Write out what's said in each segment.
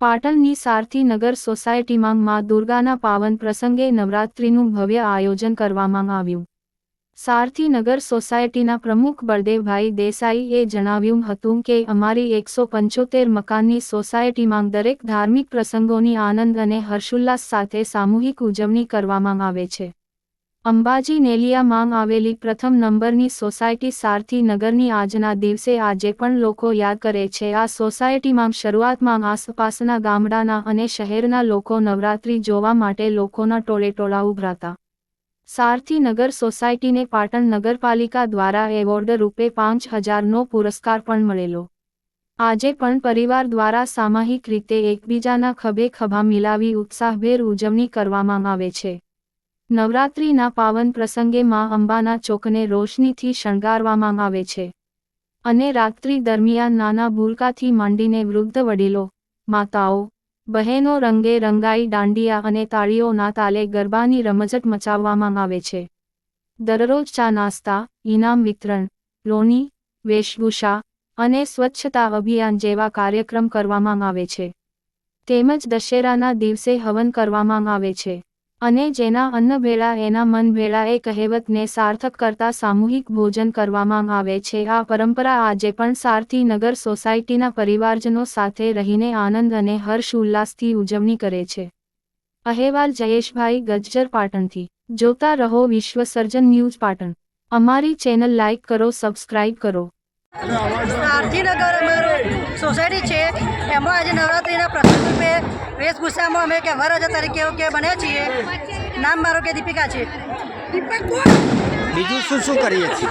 પાટણની સારથી નગર સોસાયટીમાં મા દુર્ગાના પાવન પ્રસંગે નવરાત્રિનું ભવ્ય આયોજન કરવામાં આવ્યું. સારથી નગર સોસાયટીના પ્રમુખ બળદેવભાઈ દેસાઈએ જણાવ્યું હતું કે અમારી એકસો પંચોતેર મકાનની સોસાયટીમાં દરેક ધાર્મિક પ્રસંગોની આનંદ અને હર્ષોલ્લાસ સાથે સામૂહિક ઉજવણી કરવામાં આવે છે. અંબાજી નેલિયામાં આવેલી પ્રથમ નંબરની સોસાયટી સારથી નગરની આજના દિવસે આજે પણ લોકો યાદ કરે છે. આ સોસાયટીમાં શરૂઆતમાં આસપાસના ગામડાના અને શહેરના લોકો નવરાત્રિ જોવા માટે લોકોના ટોળેટોળા ઉભરાતા સારથી નગર સોસાયટીને પાટણ નગરપાલિકા દ્વારા એવોર્ડ રૂપે પાંચ હજારનો પુરસ્કાર પણ મળેલો. આજે પણ પરિવાર દ્વારા સામાહિક રીતે એકબીજાના ખભે ખભા મિલાવી ઉત્સાહભેર ઉજવણી કરવામાં આવે છે. નવરાત્રિના પાવન પ્રસંગે માં અંબાના ચોકને રોશનીથી શણગારવામાં આવે છે. અને રાત્રિ દરમિયાન નાના ભૂલકાથી માંડીને વૃદ્ધ વડીલો, માતાઓ, બહેનો રંગે રંગાઈ દાંડિયા અને તાળીઓના તાલે ગરબાની રમઝટ મચાવવામાં આવે છે. દરરોજ ચા નાસ્તા, ઇનામ વિતરણ લોની વેશભૂષા અને સ્વચ્છતા અભિયાન જેવા કાર્યક્રમ કરવામાં આવે છે. તેમજ દશેરાના દિવસે હવન કરવામાં આવે છે. અને જેના અન્ન ભેળા એના મન ભેળા એ કહેવતને સાર્થક કરતા સામૂહિક ભોજન કરવામાં આવે છે. આ પરંપરા આજે પણ સારથી નગર સોસાયટીના પરિવારજનો સાથે રહીને આનંદ અને હર્ષ ઉલ્લાસથી ઉજવણી કરે છે. અહેવાલ જયેશભાઈ ગજ્જર, પાટણથી. જોતા રહો વિશ્વ સર્જન ન્યૂઝ પાટણ. અમારી ચેનલ લાઇક કરો, સબસ્ક્રાઇબ કરો. આરતીનગર અમારું સોસાયટી છે. એમાં આજે નવરાત્રિના પ્રસંગ રૂપે વેશભૂષામાં અમે કે વરરાજા તરીકે કે બન્યા છીએ. નામ મારું કે દીપિકા છે. બીજું શું શું કરીએ છીએ?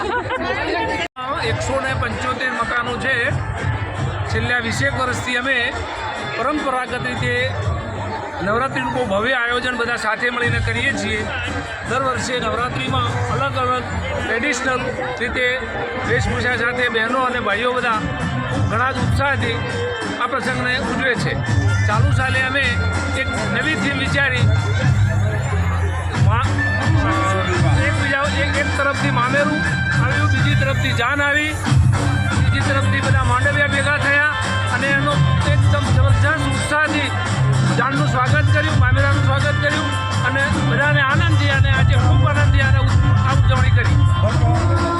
એકસો ને પંચોતેર મકાનો છે. છેલ્લા વીસેક વર્ષથી અમે પરંપરાગત રીતે નવરાત્રિનું બહુ ભવ્ય આયોજન બધા સાથે મળીને કરીએ છીએ. દર વર્ષે નવરાત્રિમાં અલગ અલગ ટ્રેડિશનલ રીતે વેશભૂષા સાથે બહેનો અને ભાઈઓ બધા ઘણા જ ઉત્સાહથી આ પ્રસંગને ઉજવે છે. ચાલુ સાલે અમે એક નવી થીમ વિચારી. એકબીજા એક એક તરફથી મામેરું આવ્યું, બીજી તરફથી જાન આવી, બીજી તરફથી બધા માંડવ્યા ભેગા થયા અને એનો એકદમ જબરજસ્ત ઉત્સાહથી જાનનું સ્વાગત કર્યું, મામેરાનું સ્વાગત કર્યું અને બધાને આનંદ થયા અને આજે ખૂબ આનંદ થયા અને ઉ- આ ઉજવણી કરી